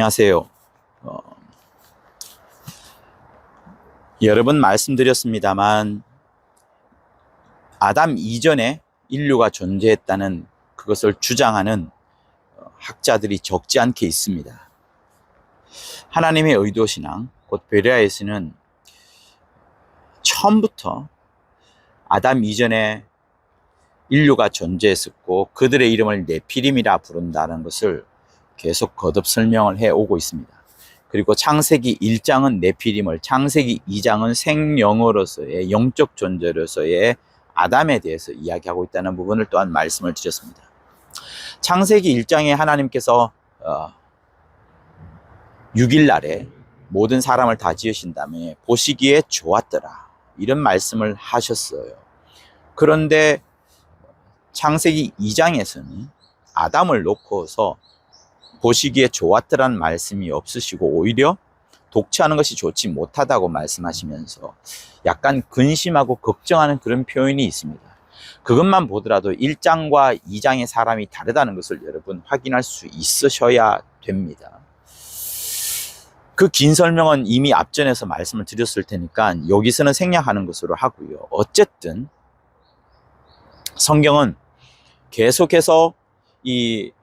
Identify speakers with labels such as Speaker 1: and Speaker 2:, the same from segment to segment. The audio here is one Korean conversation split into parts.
Speaker 1: 안녕하세요. 어, 여러 번 말씀드렸습니다만 아담 이전에 인류가 존재했다는 그것을 주장하는 어, 학자들이 적지 않게 있습니다. 하나님의 의도 신앙, 곧 베레아에서는 처음부터 아담 이전에 인류가 존재했었고 그들의 이름을 네피림이라 부른다는 것을 계속 거듭 설명을 해 오고 있습니다. 그리고 창세기 1장은 네피림을, 창세기 2장은 생명으로서의 영적 존재로서의 아담에 대해서 이야기하고 있다는 부분을 또한 말씀을 드렸습니다. 창세기 1장에 하나님께서 어, 6일 날에 모든 사람을 다 지으신 다음에 보시기에 좋았더라. 이런 말씀을 하셨어요. 그런데 창세기 2장에서는 아담을 놓고서 보시기에 좋았더란 말씀이 없으시고 오히려 독취하는 것이 좋지 못하다고 말씀하시면서 약간 근심하고 걱정하는 그런 표현이 있습니다. 그것만 보더라도 1장과 2장의 사람이 다르다는 것을 여러분 확인할 수 있으셔야 됩니다. 그 긴 설명은 이미 앞전에서 말씀을 드렸을 테니까 여기서는 생략하는 것으로 하고요. 어쨌든 성경은 계속해서 이 어,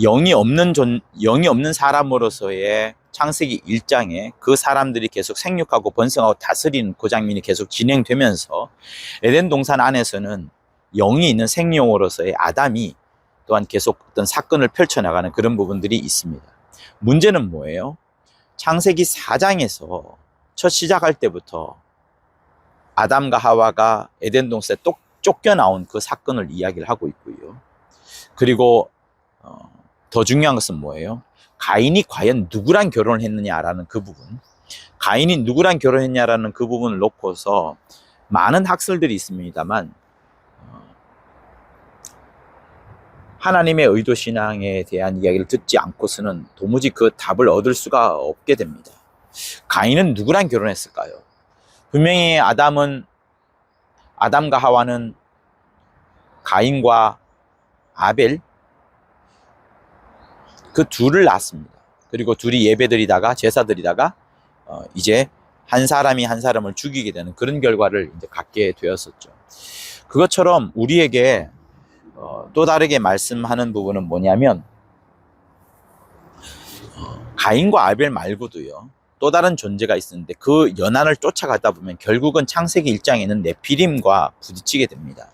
Speaker 1: 영이 없는 존, 영이 없는 사람으로서의 창세기 1장에 그 사람들이 계속 생육하고 번성하고 다스리는 그 장면이 계속 진행되면서 에덴 동산 안에서는 영이 있는 생명으로서의 아담이 또한 계속 어떤 사건을 펼쳐나가는 그런 부분들이 있습니다. 문제는 뭐예요? 창세기 4장에서 첫 시작할 때부터 아담과 하와가 에덴 동산에 똑 쫓겨나온 그 사건을 이야기를 하고 있고요. 그리고 어, 더 중요한 것은 뭐예요? 가인이 과연 누구랑 결혼을 했느냐라는 그 부분. 가인이 누구랑 결혼했냐라는 그 부분을 놓고서 많은 학설들이 있습니다만 어, 하나님의 의도 신앙에 대한 이야기를 듣지 않고서는 도무지 그 답을 얻을 수가 없게 됩니다. 가인은 누구랑 결혼했을까요? 분명히 아담은 아담과 하와는 가인과 아벨 그 둘을 낳았습니다. 그리고 둘이 예배드리다가 제사드리다가 어 이제 한 사람이 한 사람을 죽이게 되는 그런 결과를 이제 갖게 되었었죠. 그것처럼 우리에게 어 또 다르게 말씀하는 부분은 뭐냐면 어 가인과 아벨 말고도요. 또 다른 존재가 있었는데 그 연안을 쫓아가다 보면 결국은 창세기 1장에는 네피림과 부딪히게 됩니다.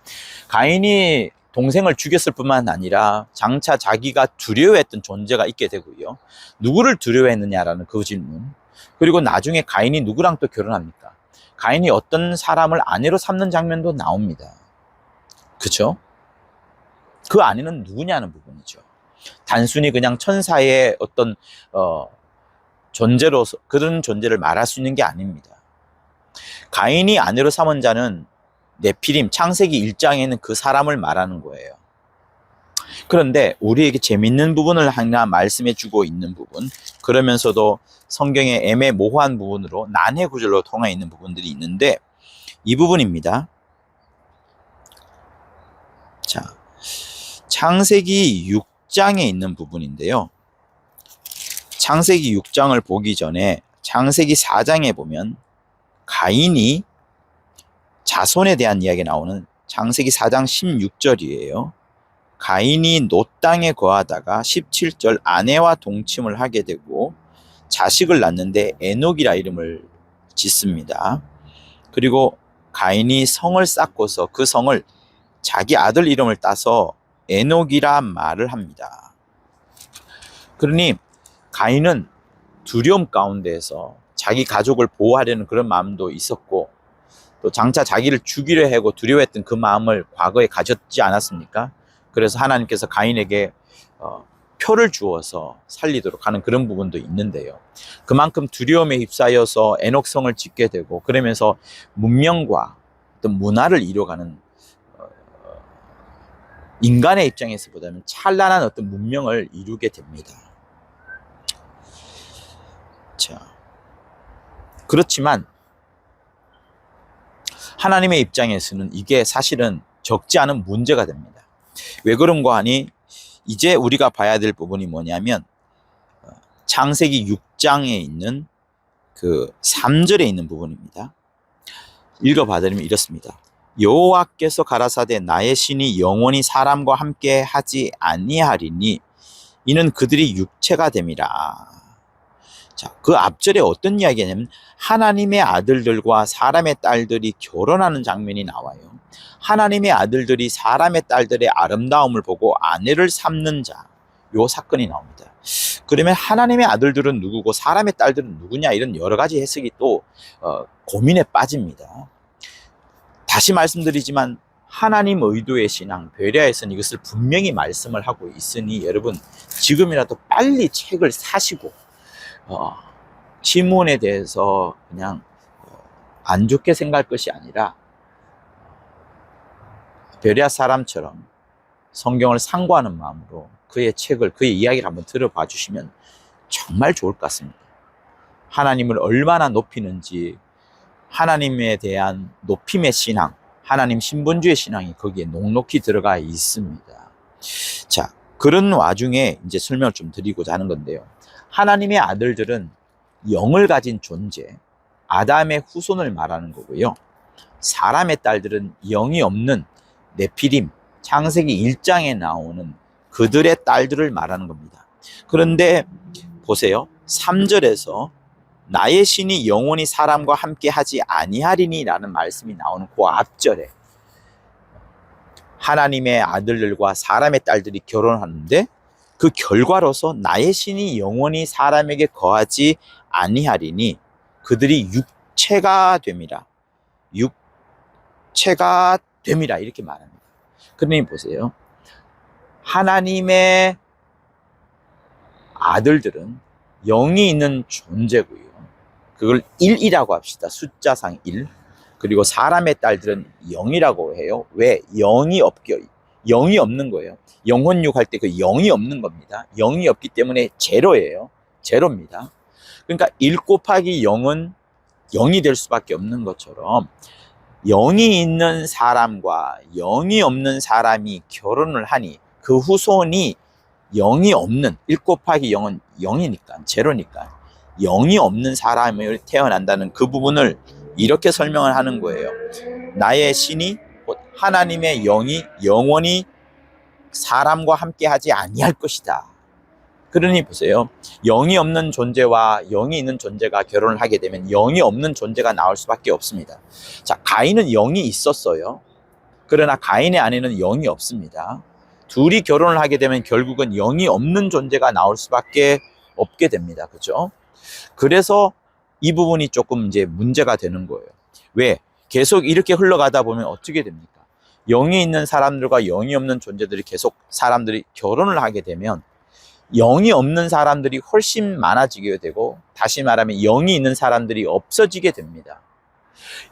Speaker 1: 가인이 동생을 죽였을 뿐만 아니라 장차 자기가 두려워했던 존재가 있게 되고요. 누구를 두려워했느냐라는 그 질문. 그리고 나중에 가인이 누구랑 또 결혼합니까? 가인이 어떤 사람을 아내로 삼는 장면도 나옵니다. 그쵸? 그 아내는 누구냐는 부분이죠. 단순히 그냥 천사의 어떤 어, 존재로서 그런 존재를 말할 수 있는 게 아닙니다. 가인이 아내로 삼은 자는 네피림 창세기 1장에는 그 사람을 말하는 거예요. 그런데 우리에게 재밌는 부분을 하나 말씀해 주고 있는 부분, 그러면서도 성경의 애매모호한 부분으로 난해 구절로 통해 있는 부분들이 있는데 이 부분입니다. 자, 창세기 6장에 있는 부분인데요. 창세기 6장을 보기 전에 창세기 4장에 보면 가인이 자손에 대한 이야기 나오는 창세기 4장 16절이에요. 가인이 노 땅에 거하다가 17절 아내와 동침을 하게 되고 자식을 낳는데 에녹이라 이름을 짓습니다. 그리고 가인이 성을 쌓고서 그 성을 자기 아들 이름을 따서 에녹이라 말을 합니다. 그러니 가인은 두려움 가운데에서 자기 가족을 보호하려는 그런 마음도 있었고 또 장차 자기를 죽이려 하고 두려워했던 그 마음을 과거에 가졌지 않았습니까? 그래서 하나님께서 가인에게 어, 표를 주어서 살리도록 하는 그런 부분도 있는데요. 그만큼 두려움에 휩싸여서 애녹성을 짓게 되고 그러면서 문명과 어떤 문화를 이뤄가는 어, 인간의 입장에서 보자면 찬란한 어떤 문명을 이루게 됩니다. 자, 그렇지만 하나님의 입장에서는 이게 사실은 적지 않은 문제가 됩니다. 왜 그런가 하니 이제 우리가 봐야 될 부분이 뭐냐면 어, 창세기 6장에 있는 그 3절에 있는 부분입니다. 읽어봐드리면 이렇습니다. 여호와께서 가라사대 나의 신이 영원히 사람과 함께 하지 아니하리니 이는 그들이 육체가 됨이라. 자, 그 앞절에 어떤 이야기냐면 하나님의 아들들과 사람의 딸들이 결혼하는 장면이 나와요. 하나님의 아들들이 사람의 딸들의 아름다움을 보고 아내를 삼는 자, 요 사건이 나옵니다. 그러면 하나님의 아들들은 누구고 사람의 딸들은 누구냐 이런 여러 가지 해석이 또 어, 고민에 빠집니다. 다시 말씀드리지만 하나님 의도의 신앙 베레아에서는 이것을 분명히 말씀을 하고 있으니 여러분 지금이라도 빨리 책을 사시고 어, 지문에 대해서 그냥 어, 안 좋게 생각할 것이 아니라 베레아 사람처럼 성경을 상고하는 마음으로 그의 책을 그의 이야기를 한번 들어봐 주시면 정말 좋을 것 같습니다. 하나님을 얼마나 높이는지 하나님에 대한 높임의 신앙, 하나님 신분주의 신앙이 거기에 녹록히 들어가 있습니다. 자, 그런 와중에 이제 설명을 좀 드리고자 하는 건데요. 하나님의 아들들은 영을 가진 존재, 아담의 후손을 말하는 거고요. 사람의 딸들은 영이 없는 네피림, 창세기 1장에 나오는 그들의 딸들을 말하는 겁니다. 그런데 보세요. 3절에서 나의 신이 영원히 사람과 함께 하지 아니하리니라는 말씀이 나오는 그 앞절에 하나님의 아들들과 사람의 딸들이 결혼하는데 그 결과로서 나의 신이 영원히 사람에게 거하지 아니하리니 그들이 육체가 됨이라. 육체가 됨이라 이렇게 말합니다. 그러니 보세요. 하나님의 아들들은 영이 있는 존재고요. 그걸 1이라고 합시다. 숫자상 1. 그리고 사람의 딸들은 0이라고 해요. 왜? 영이 없겨. 영이 없는 거예요. 영혼육 할 때 그 영이 없는 겁니다. 영이 없기 때문에 제로예요. 제로입니다. 그러니까 1 곱하기 0은 0이 될 수밖에 없는 것처럼 영이 있는 사람과 영이 없는 사람이 결혼을 하니 그 후손이 영이 없는 1 곱하기 0은 0이니까 제로니까 영이 없는 사람을 태어난다는 그 부분을 이렇게 설명을 하는 거예요. 나의 신이 곧 하나님의 영이 영원히 사람과 함께 하지 아니할 것이다. 그러니 보세요. 영이 없는 존재와 영이 있는 존재가 결혼을 하게 되면 영이 없는 존재가 나올 수밖에 없습니다. 자, 가인은 영이 있었어요. 그러나 가인의 아내는 영이 없습니다. 둘이 결혼을 하게 되면 결국은 영이 없는 존재가 나올 수밖에 없게 됩니다. 그죠? 그래서 이 부분이 조금 이제 문제가 되는 거예요. 왜? 계속 이렇게 흘러가다 보면 어떻게 됩니까? 영이 있는 사람들과 영이 없는 존재들이 계속 사람들이 결혼을 하게 되면 영이 없는 사람들이 훨씬 많아지게 되고 다시 말하면 영이 있는 사람들이 없어지게 됩니다.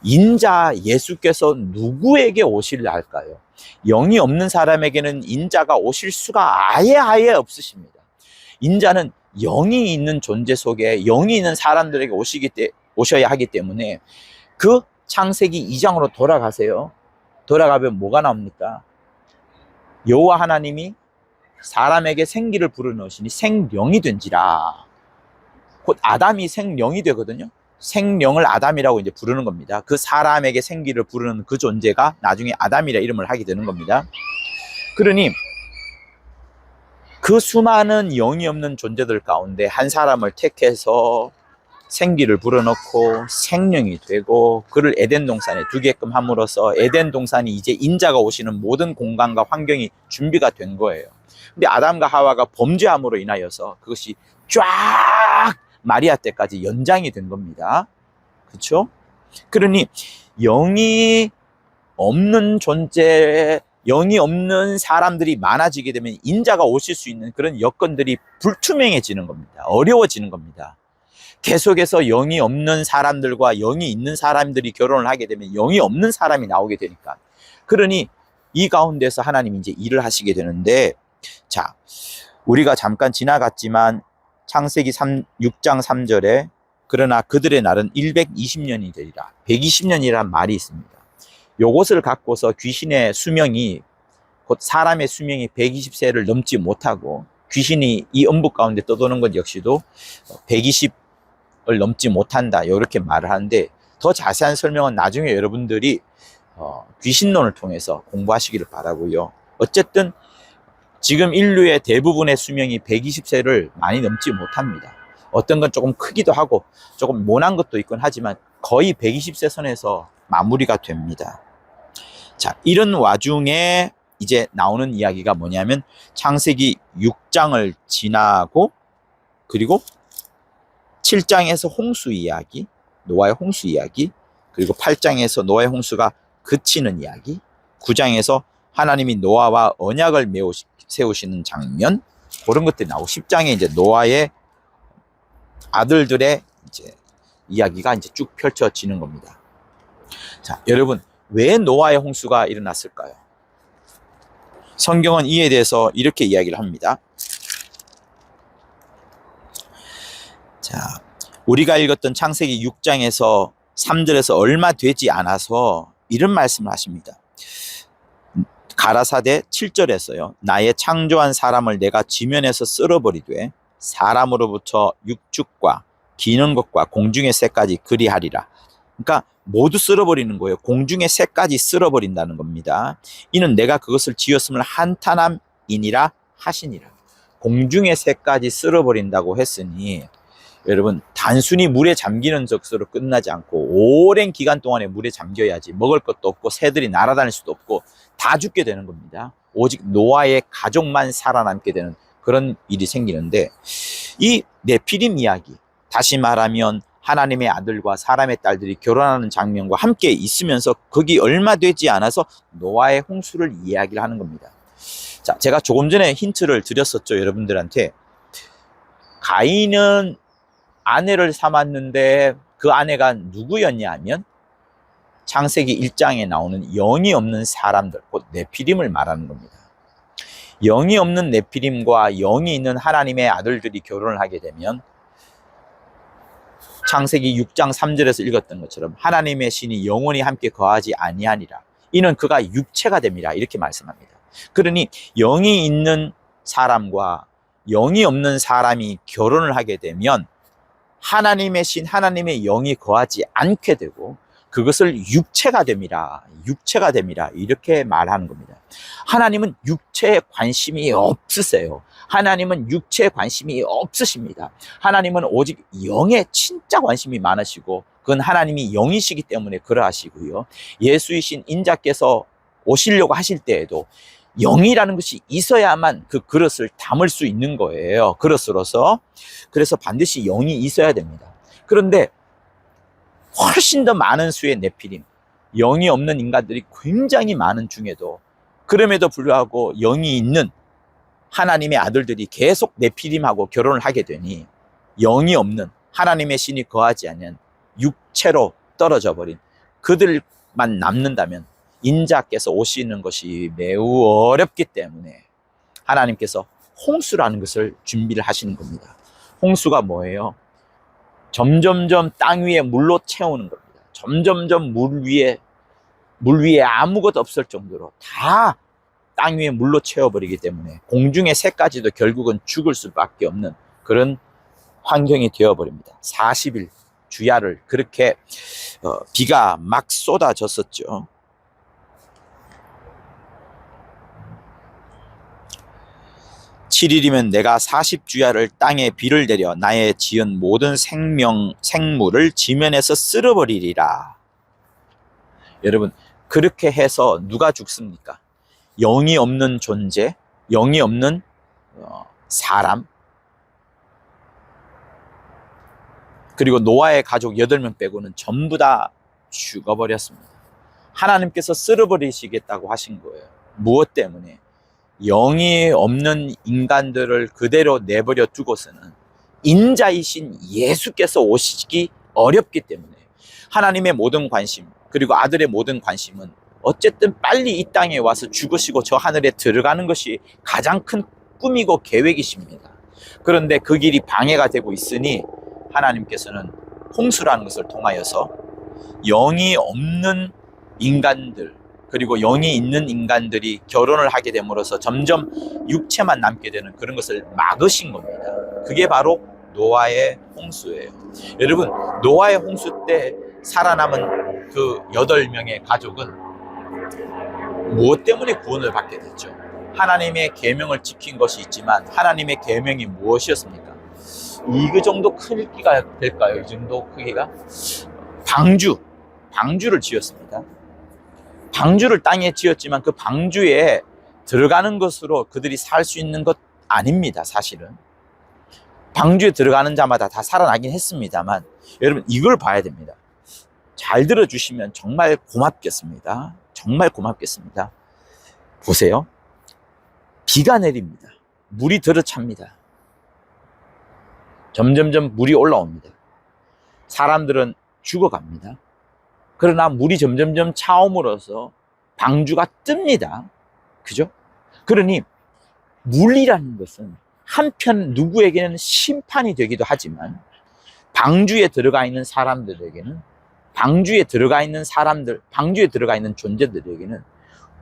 Speaker 1: 인자 예수께서 누구에게 오실려 할까요? 영이 없는 사람에게는 인자가 오실 수가 아예 아예 없으십니다. 인자는 영이 있는 존재 속에 영이 있는 사람들에게 오시기 때 오셔야 하기 때문에 그 창세기 2장으로 돌아가세요. 돌아가면 뭐가 나옵니까? 여호와 하나님이 사람에게 생기를 불어넣으시니 생령이 된지라. 곧 아담이 생령이 되거든요. 생령을 아담이라고 이제 부르는 겁니다. 그 사람에게 생기를 부르는 그 존재가 나중에 아담이라 이름을 하게 되는 겁니다. 그러니 그 수많은 영이 없는 존재들 가운데 한 사람을 택해서 생기를 불어넣고 생명이 되고 그를 에덴 동산에 두게끔 함으로써 에덴 동산이 이제 인자가 오시는 모든 공간과 환경이 준비가 된 거예요. 근데 아담과 하와가 범죄함으로 인하여서 그것이 쫙 마리아 때까지 연장이 된 겁니다. 그렇죠? 그러니 영이 없는 존재, 영이 없는 사람들이 많아지게 되면 인자가 오실 수 있는 그런 여건들이 불투명해지는 겁니다. 어려워지는 겁니다. 계속해서 영이 없는 사람들과 영이 있는 사람들이 결혼을 하게 되면 영이 없는 사람이 나오게 되니까. 그러니 이 가운데서 하나님이 이제 일을 하시게 되는데, 자, 우리가 잠깐 지나갔지만 창세기 3, 6장 3절에 그러나 그들의 날은 120년이 되리라. 120년이란 말이 있습니다. 요것을 갖고서 귀신의 수명이 곧 사람의 수명이 120세를 넘지 못하고 귀신이 이 음부 가운데 떠도는 것 역시도 120을 넘지 못한다. 이렇게 말을 하는데 더 자세한 설명은 나중에 여러분들이 어, 귀신론을 통해서 공부하시기를 바라고요. 어쨌든 지금 인류의 대부분의 수명이 120세를 많이 넘지 못합니다. 어떤 건 조금 크기도 하고 조금 모난 것도 있곤 하지만 거의 120세 선에서 마무리가 됩니다. 자, 이런 와중에 이제 나오는 이야기가 뭐냐면 창세기 6장을 지나고 그리고 7장에서 홍수 이야기, 노아의 홍수 이야기, 그리고 8장에서 노아의 홍수가 그치는 이야기, 9장에서 하나님이 노아와 언약을 세우시는 장면, 그런 것들이 나오고 10장에 이제 노아의 아들들의 이제 이야기가 이제 쭉 펼쳐지는 겁니다. 자, 여러분, 왜 노아의 홍수가 일어났을까요? 성경은 이에 대해서 이렇게 이야기를 합니다. 자, 우리가 읽었던 창세기 6장에서 3절에서 얼마 되지 않아서 이런 말씀을 하십니다. 가라사대 7절에서요. 나의 창조한 사람을 내가 지면에서 쓸어버리되 사람으로부터 육축과 기는 것과 공중의 새까지 그리하리라. 그러니까 모두 쓸어버리는 거예요. 공중의 새까지 쓸어버린다는 겁니다. 이는 내가 그것을 지었음을 한탄함이니라 하시니라. 공중의 새까지 쓸어버린다고 했으니 여러분 단순히 물에 잠기는 적서로 끝나지 않고 오랜 기간 동안에 물에 잠겨야지 먹을 것도 없고 새들이 날아다닐 수도 없고 다 죽게 되는 겁니다. 오직 노아의 가족만 살아남게 되는 그런 일이 생기는데 이 네피림 이야기 다시 말하면 하나님의 아들과 사람의 딸들이 결혼하는 장면과 함께 있으면서 거기 얼마 되지 않아서 노아의 홍수를 이야기를 하는 겁니다. 자, 제가 조금 전에 힌트를 드렸었죠, 여러분들한테. 가인은 아내를 삼았는데 그 아내가 누구였냐 하면 창세기 1장에 나오는 영이 없는 사람들, 곧 네피림을 말하는 겁니다. 영이 없는 네피림과 영이 있는 하나님의 아들들이 결혼을 하게 되면 창세기 6장 3절에서 읽었던 것처럼 하나님의 신이 영원히 함께 거하지 아니하니라. 이는 그가 육체가 됩니다. 이렇게 말씀합니다. 그러니 영이 있는 사람과 영이 없는 사람이 결혼을 하게 되면 하나님의 신, 하나님의 영이 거하지 않게 되고 그것을 육체가 됩니다. 육체가 됩니다. 이렇게 말하는 겁니다. 하나님은 육체에 관심이 없으세요. 하나님은 육체에 관심이 없으십니다. 하나님은 오직 영에 진짜 관심이 많으시고 그건 하나님이 영이시기 때문에 그러하시고요. 예수이신 인자께서 오시려고 하실 때에도 영이라는 것이 있어야만 그 그릇을 담을 수 있는 거예요. 그릇으로서. 그래서 반드시 영이 있어야 됩니다. 그런데 훨씬 더 많은 수의 네피림, 영이 없는 인간들이 굉장히 많은 중에도 그럼에도 불구하고 영이 있는 하나님의 아들들이 계속 네피림하고 결혼을 하게 되니 영이 없는 하나님의 신이 거하지 않는 육체로 떨어져 버린 그들만 남는다면 인자께서 오시는 것이 매우 어렵기 때문에 하나님께서 홍수라는 것을 준비를 하시는 겁니다. 홍수가 뭐예요? 점점점 땅 위에 물로 채우는 겁니다. 점점점 물 위에 물 위에 아무것도 없을 정도로 다 땅 위에 물로 채워버리기 때문에 공중의 새까지도 결국은 죽을 수밖에 없는 그런 환경이 되어버립니다. 40일 주야를 그렇게 어, 비가 막 쏟아졌었죠. (7일이면) 내가 (40주야를) 땅에 비를 내려 나의 지은 모든 생명 생물을 지면에서 쓸어버리리라 여러분 그렇게 해서 누가 죽습니까 영이 없는 존재 영이 없는 어, 사람 그리고 노아의 가족 8명 빼고는 전부 다 죽어버렸습니다. 하나님께서 쓸어버리시겠다고 하신 거예요. 무엇 때문에? 영이 없는 인간들을 그대로 내버려 두고서는 인자이신 예수께서 오시기 어렵기 때문에 하나님의 모든 관심 그리고 아들의 모든 관심은 어쨌든 빨리 이 땅에 와서 죽으시고 저 하늘에 들어가는 것이 가장 큰 꿈이고 계획이십니다. 그런데 그 길이 방해가 되고 있으니 하나님께서는 홍수라는 것을 통하여서 영이 없는 인간들 그리고 영이 있는 인간들이 결혼을 하게 됨으로써 점점 육체만 남게 되는 그런 것을 막으신 겁니다. 그게 바로 노아의 홍수예요. 여러분, 노아의 홍수 때 살아남은 그 여덟 명의 가족은 무엇 때문에 구원을 받게 됐죠? 하나님의 계명을 지킨 것이 있지만 하나님의 계명이 무엇이었습니까? 이 정도 크기가 될까요? 이 정도 크기가? 방주, 방주를 지었습니다. 방주를 땅에 지었지만 그 방주에 들어가는 것으로 그들이 살 수 있는 것 아닙니다, 사실은. 방주에 들어가는 자마다 다 살아나긴 했습니다만, 여러분, 이걸 봐야 됩니다. 잘 들어주시면 정말 고맙겠습니다. 정말 고맙겠습니다. 보세요. 비가 내립니다. 물이 들어찹니다. 점점점 물이 올라옵니다. 사람들은 죽어갑니다. 그러나 물이 점점점 차옴으로써 방주가 뜹니다. 그죠? 그러니 물이라는 것은 한편 누구에게는 심판이 되기도 하지만 방주에 들어가 있는 사람들에게는 방주에 들어가 있는 사람들, 방주에 들어가 있는 존재들에게는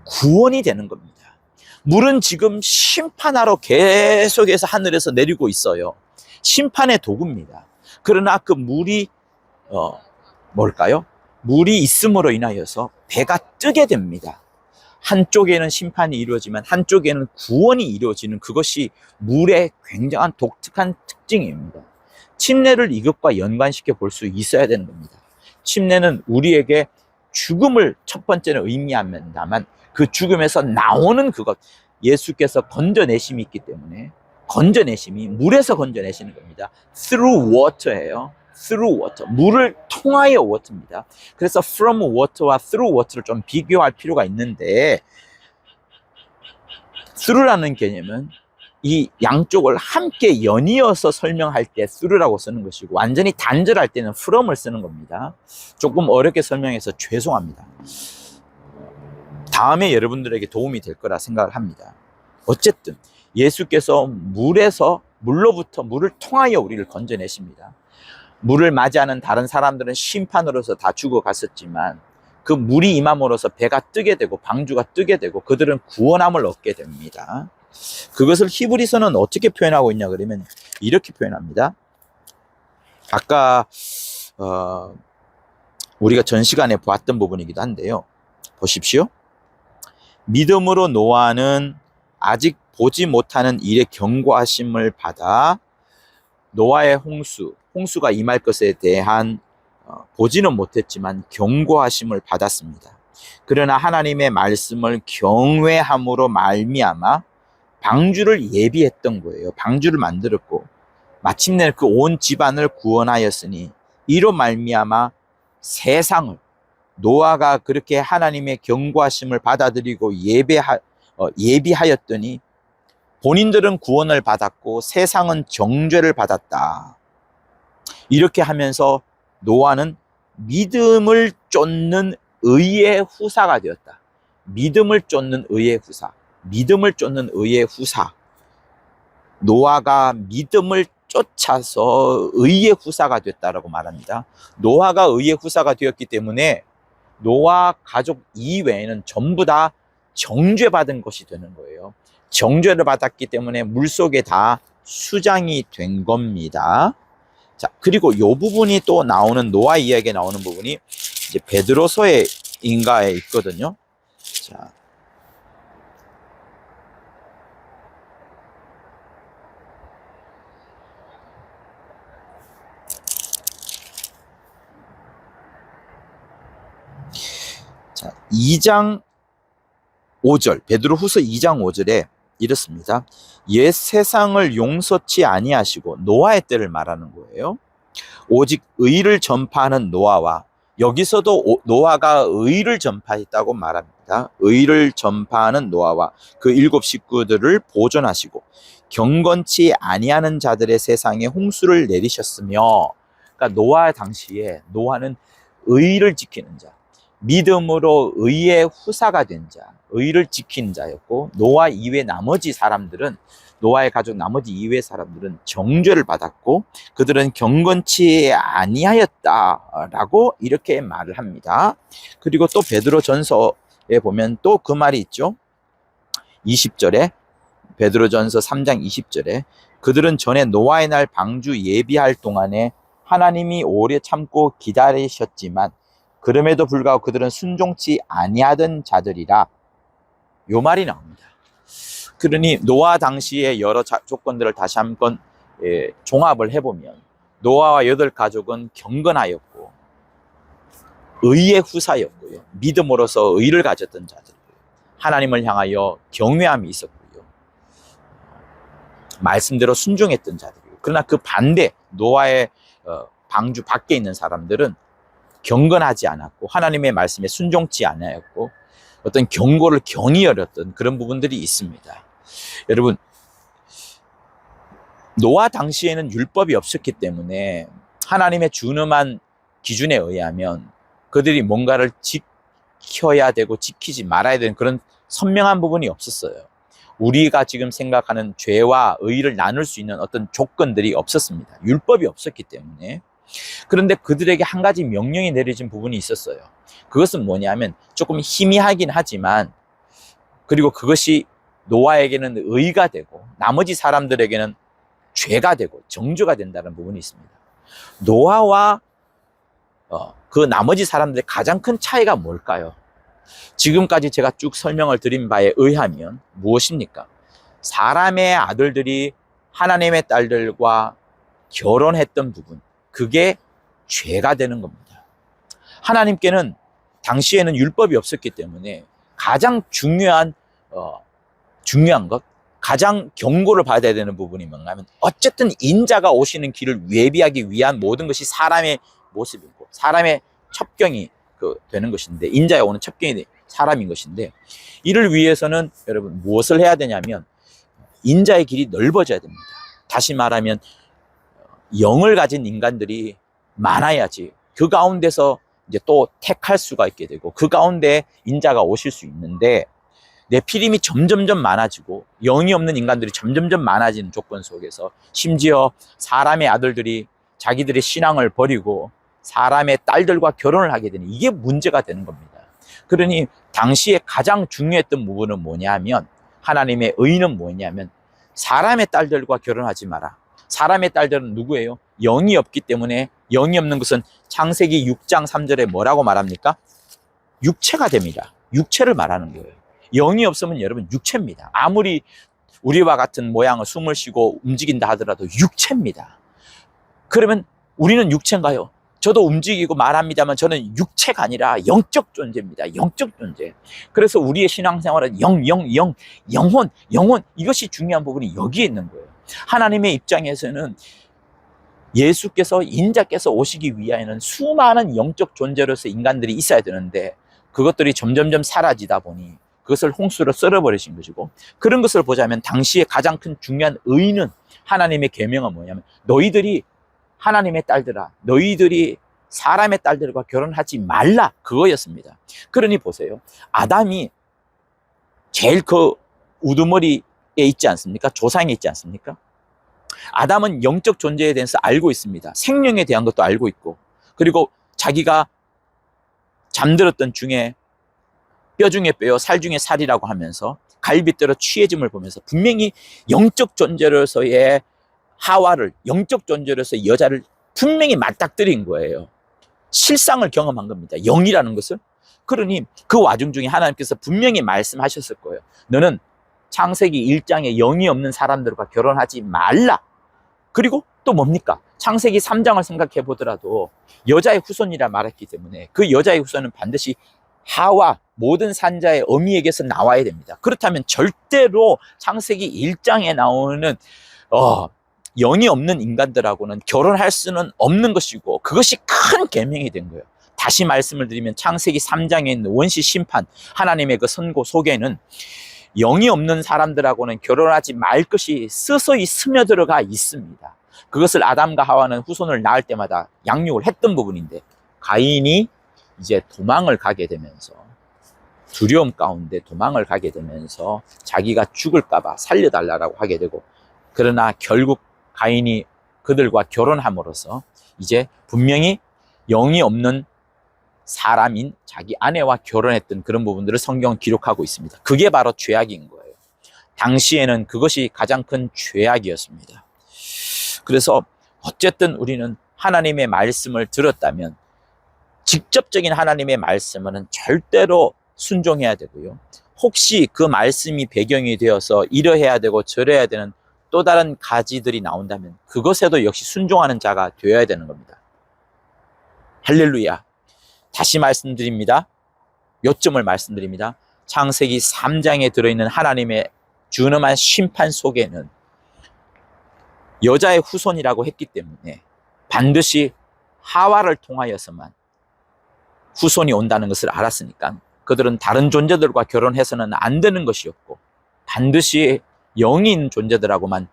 Speaker 1: 구원이 되는 겁니다. 물은 지금 심판하러 계속해서 하늘에서 내리고 있어요. 심판의 도구입니다. 그러나 그 물이 어 뭘까요? 물이 있음으로 인하여서 배가 뜨게 됩니다. 한쪽에는 심판이 이루어지면 한쪽에는 구원이 이루어지는 그것이 물의 굉장한 독특한 특징입니다. 침례를 이것과 연관시켜 볼 수 있어야 되는 겁니다. 침례는 우리에게 죽음을 첫 번째는 의미합니다만 그 죽음에서 나오는 그것 예수께서 건져내심이 있기 때문에 건져내심이 물에서 건져내시는 겁니다. through water예요. Through water. 물을 통하여 water입니다. 그래서 from water와 through water를 좀 비교할 필요가 있는데 through라는 개념은 이 양쪽을 함께 연이어서 설명할 때 through라고 쓰는 것이고 완전히 단절할 때는 from을 쓰는 겁니다. 조금 어렵게 설명해서 죄송합니다. 다음에 여러분들에게 도움이 될 거라 생각을 합니다. 어쨌든 예수께서 물에서 물로부터 물을 통하여 우리를 건져내십니다. 물을 맞이하는 다른 사람들은 심판으로서 다 죽어갔었지만 그 물이 임함으로써 배가 뜨게 되고 방주가 뜨게 되고 그들은 구원함을 얻게 됩니다. 그것을 히브리서는 어떻게 표현하고 있냐 그러면 이렇게 표현합니다. 아까 어, 우리가 전 시간에 보았던 부분이기도 한데요. 보십시오. 믿음으로 노아는 아직 보지 못하는 일의 경고하심을 받아 노아의 홍수, 홍수가 임할 것에 대한 어, 보지는 못했지만 경고하심을 받았습니다. 그러나 하나님의 말씀을 경외함으로 말미암아 방주를 예비했던 거예요. 방주를 만들었고 마침내 그 온 집안을 구원하였으니 이로 말미암아 세상을 노아가 그렇게 하나님의 경고하심을 받아들이고 예배하, 어, 예비하였더니 본인들은 구원을 받았고 세상은 정죄를 받았다. 이렇게 하면서 노아는 믿음을 쫓는 의의 후사가 되었다. 믿음을 쫓는 의의 후사. 믿음을 쫓는 의의 후사. 노아가 믿음을 쫓아서 의의 후사가 됐다라고 말합니다. 노아가 의의 후사가 되었기 때문에 노아 가족 이외에는 전부 다 정죄받은 것이 되는 거예요. 정죄를 받았기 때문에 물 속에 다 수장이 된 겁니다. 자, 그리고 이 부분이 또 나오는 노아 이야기에 나오는 부분이 이제 베드로서의 인가에 있거든요. 자. 자, 2장 5절, 베드로 후서 2장 5절에 이렇습니다. 옛 세상을 용서치 아니하시고 노아의 때를 말하는 거예요. 오직 의를 전파하는 노아와 여기서도 노아가 의를 전파했다고 말합니다. 의를 전파하는 노아와 그 일곱 식구들을 보존하시고 경건치 아니하는 자들의 세상에 홍수를 내리셨으며 그러니까 노아 당시에 노아는 의를 지키는 자, 믿음으로 의의 후사가 된 자, 의를 지킨 자였고 노아 이외 나머지 사람들은 노아의 가족 나머지 이외 사람들은 정죄를 받았고 그들은 경건치 아니하였다라고 이렇게 말을 합니다. 그리고 또 베드로 전서 보면 또 그 말이 있죠. 20절에 베드로 전서 3장 20절에 그들은 전에 노아의 날 방주 예비할 동안에 하나님이 오래 참고 기다리셨지만 그럼에도 불구하고 그들은 순종치 아니하던 자들이라 요 말이 나옵니다. 그러니 노아 당시의 여러 자- 조건들을 다시 한번 예, 종합을 해보면 노아와 여덟 가족은 경건하였고 의의 후사였고요. 믿음으로서 의를 가졌던 자들이고요. 하나님을 향하여 경외함이 있었고요. 말씀대로 순종했던 자들이고 그러나 그 반대 노아의 어, 방주 밖에 있는 사람들은 경건하지 않았고 하나님의 말씀에 순종치 않았고 어떤 경고를 경히 여렸던 그런 부분들이 있습니다. 여러분 노아 당시에는 율법이 없었기 때문에 하나님의 준엄한 기준에 의하면 그들이 뭔가를 지켜야 되고 지키지 말아야 되는 그런 선명한 부분이 없었어요. 우리가 지금 생각하는 죄와 의를 나눌 수 있는 어떤 조건들이 없었습니다. 율법이 없었기 때문에. 그런데 그들에게 한 가지 명령이 내려진 부분이 있었어요. 그것은 뭐냐면 조금 희미하긴 하지만 그리고 그것이 노아에게는 의가 되고 나머지 사람들에게는 죄가 되고 정죄가 된다는 부분이 있습니다. 노아와 어, 그 나머지 사람들의 가장 큰 차이가 뭘까요? 지금까지 제가 쭉 설명을 드린 바에 의하면 무엇입니까? 사람의 아들들이 하나님의 딸들과 결혼했던 부분, 그게 죄가 되는 겁니다. 하나님께는 당시에는 율법이 없었기 때문에 가장 중요한 어, 중요한 것, 가장 경고를 받아야 되는 부분이 뭔가 하면 어쨌든 인자가 오시는 길을 예비하기 위한 모든 것이 사람의 모습이고 사람의 첩경이 그 되는 것인데 인자에 오는 첩경이 사람인 것인데 이를 위해서는 여러분 무엇을 해야 되냐면 인자의 길이 넓어져야 됩니다. 다시 말하면 영을 가진 인간들이 많아야지 그 가운데서 이제 또 택할 수가 있게 되고 그 가운데 인자가 오실 수 있는데 내피림이 점점점 많아지고 영이 없는 인간들이 점점점 많아지는 조건 속에서 심지어 사람의 아들들이 자기들의 신앙을 버리고 사람의 딸들과 결혼을 하게 되는 이게 문제가 되는 겁니다. 그러니 당시에 가장 중요했던 부분은 뭐냐면 하나님의 의는 뭐냐면 사람의 딸들과 결혼하지 마라. 사람의 딸들은 누구예요? 영이 없기 때문에 영이 없는 것은 창세기 6장 3절에 뭐라고 말합니까? 육체가 됩니다. 육체를 말하는 거예요. 영이 없으면 여러분 육체입니다. 아무리 우리와 같은 모양을 숨을 쉬고 움직인다 하더라도 육체입니다. 그러면 우리는 육체인가요? 저도 움직이고 말합니다만 저는 육체가 아니라 영적 존재입니다. 영적 존재. 그래서 우리의 신앙생활은 영, 영, 영, 영혼, 영혼 이것이 중요한 부분이 여기에 있는 거예요. 하나님의 입장에서는 예수께서 인자께서 오시기 위하여는 수많은 영적 존재로서 인간들이 있어야 되는데 그것들이 점점점 사라지다 보니 그것을 홍수로 썰어버리신 것이고 그런 것을 보자면 당시에 가장 큰 중요한 의는 하나님의 계명은 뭐냐면 너희들이 하나님의 딸들아 너희들이 사람의 딸들과 결혼하지 말라 그거였습니다. 그러니 보세요. 아담이 제일 그 우두머리에 있지 않습니까? 조상에 있지 않습니까? 아담은 영적 존재에 대해서 알고 있습니다. 생명에 대한 것도 알고 있고 그리고 자기가 잠들었던 중에 뼈 중에 뼈요, 살 중에 살이라고 하면서 갈빗대로 취해짐을 보면서 분명히 영적 존재로서의 하와를 영적 존재로서 의 여자를 분명히 맞닥뜨린 거예요. 실상을 경험한 겁니다. 영이라는 것을. 그러니 그 와중 중에 하나님께서 분명히 말씀하셨을 거예요. 너는 창세기 1장에 영이 없는 사람들과 결혼하지 말라. 그리고 또 뭡니까? 창세기 3장을 생각해 보더라도 여자의 후손이라 말했기 때문에 그 여자의 후손은 반드시 하와 모든 산자의 어미에게서 나와야 됩니다. 그렇다면 절대로 창세기 1장에 나오는 어, 영이 없는 인간들하고는 결혼할 수는 없는 것이고 그것이 큰 계명이 된 거예요. 다시 말씀을 드리면 창세기 3장에 있는 원시 심판 하나님의 그 선고 속에는 영이 없는 사람들하고는 결혼하지 말 것이 서서히 스며들어가 있습니다. 그것을 아담과 하와는 후손을 낳을 때마다 양육을 했던 부분인데 가인이 이제 도망을 가게 되면서 두려움 가운데 도망을 가게 되면서 자기가 죽을까봐 살려달라고 하게 되고 그러나 결국 가인이 그들과 결혼함으로써 이제 분명히 영이 없는 사람인 자기 아내와 결혼했던 그런 부분들을 성경은 기록하고 있습니다. 그게 바로 죄악인 거예요. 당시에는 그것이 가장 큰 죄악이었습니다. 그래서 어쨌든 우리는 하나님의 말씀을 들었다면 직접적인 하나님의 말씀은 절대로 순종해야 되고요. 혹시 그 말씀이 배경이 되어서 이러해야 되고 저래야 되는 또 다른 가지들이 나온다면 그것에도 역시 순종하는 자가 되어야 되는 겁니다. 할렐루야. 다시 말씀드립니다. 요점을 말씀드립니다. 창세기 3장에 들어있는 하나님의 준엄한 심판 속에는 여자의 후손이라고 했기 때문에 반드시 하와를 통하여서만 후손이 온다는 것을 알았으니까 그들은 다른 존재들과 결혼해서는 안 되는 것이었고 반드시 영이 존재들하고만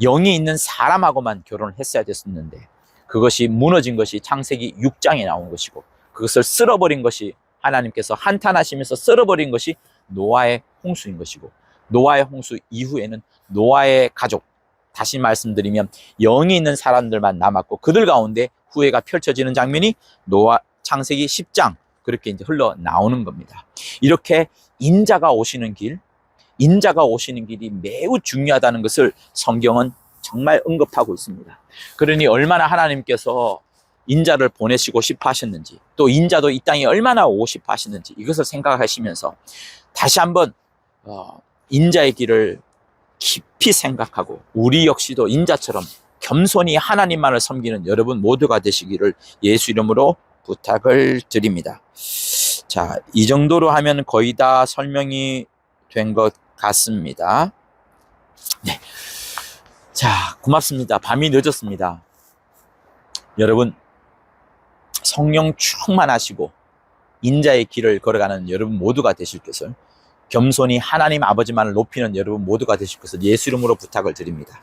Speaker 1: 영이 있는 사람하고만 결혼을 했어야 됐었는데 그것이 무너진 것이 창세기 6장에 나온 것이고 그것을 쓸어버린 것이 하나님께서 한탄하시면서 쓸어버린 것이 노아의 홍수인 것이고 노아의 홍수 이후에는 노아의 가족 다시 말씀드리면 영이 있는 사람들만 남았고 그들 가운데 후회가 펼쳐지는 장면이 노아 창세기 10장 그렇게 이제 흘러 나오는 겁니다. 이렇게 인자가 오시는 길, 인자가 오시는 길이 매우 중요하다는 것을 성경은 정말 언급하고 있습니다. 그러니 얼마나 하나님께서 인자를 보내시고 싶어 하셨는지, 또 인자도 이 땅에 얼마나 오고 싶어 하셨는지 이것을 생각하시면서 다시 한번 어, 인자의 길을 깊이 생각하고 우리 역시도 인자처럼 겸손히 하나님만을 섬기는 여러분 모두가 되시기를 예수 이름으로 부탁을 드립니다. 자, 이 정도로 하면 거의 다 설명이 된 것 같습니다. 네. 자, 고맙습니다. 밤이 늦었습니다. 여러분, 성령 충만하시고 인자의 길을 걸어가는 여러분 모두가 되실 것을 겸손히 하나님 아버지만을 높이는 여러분 모두가 되실 것을 예수 이름으로 부탁을 드립니다.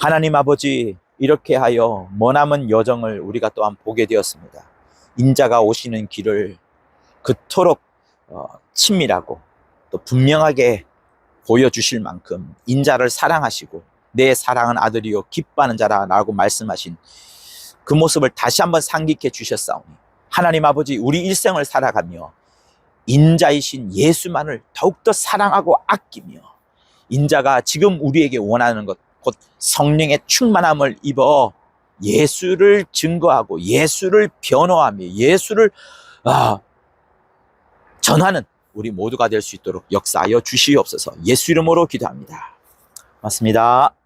Speaker 1: 하나님 아버지, 이렇게 하여 머남은 여정을 우리가 또한 보게 되었습니다. 인자가 오시는 길을 그토록 어, 친밀하고 또 분명하게 보여주실 만큼 인자를 사랑하시고 내 사랑은 아들이요 기뻐하는 자라라고 말씀하신 그 모습을 다시 한번 상기케 주셨사오니 하나님 아버지 우리 일생을 살아가며 인자이신 예수만을 더욱더 사랑하고 아끼며 인자가 지금 우리에게 원하는 것 곧 성령의 충만함을 입어 예수를 증거하고 예수를 변호하며 예수를 아, 전하는 우리 모두가 될 수 있도록 역사하여 주시옵소서 예수 이름으로 기도합니다. 맞습니다.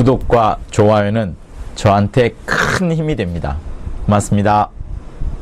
Speaker 1: 구독과 좋아요는 저한테 큰 힘이 됩니다. 고맙습니다.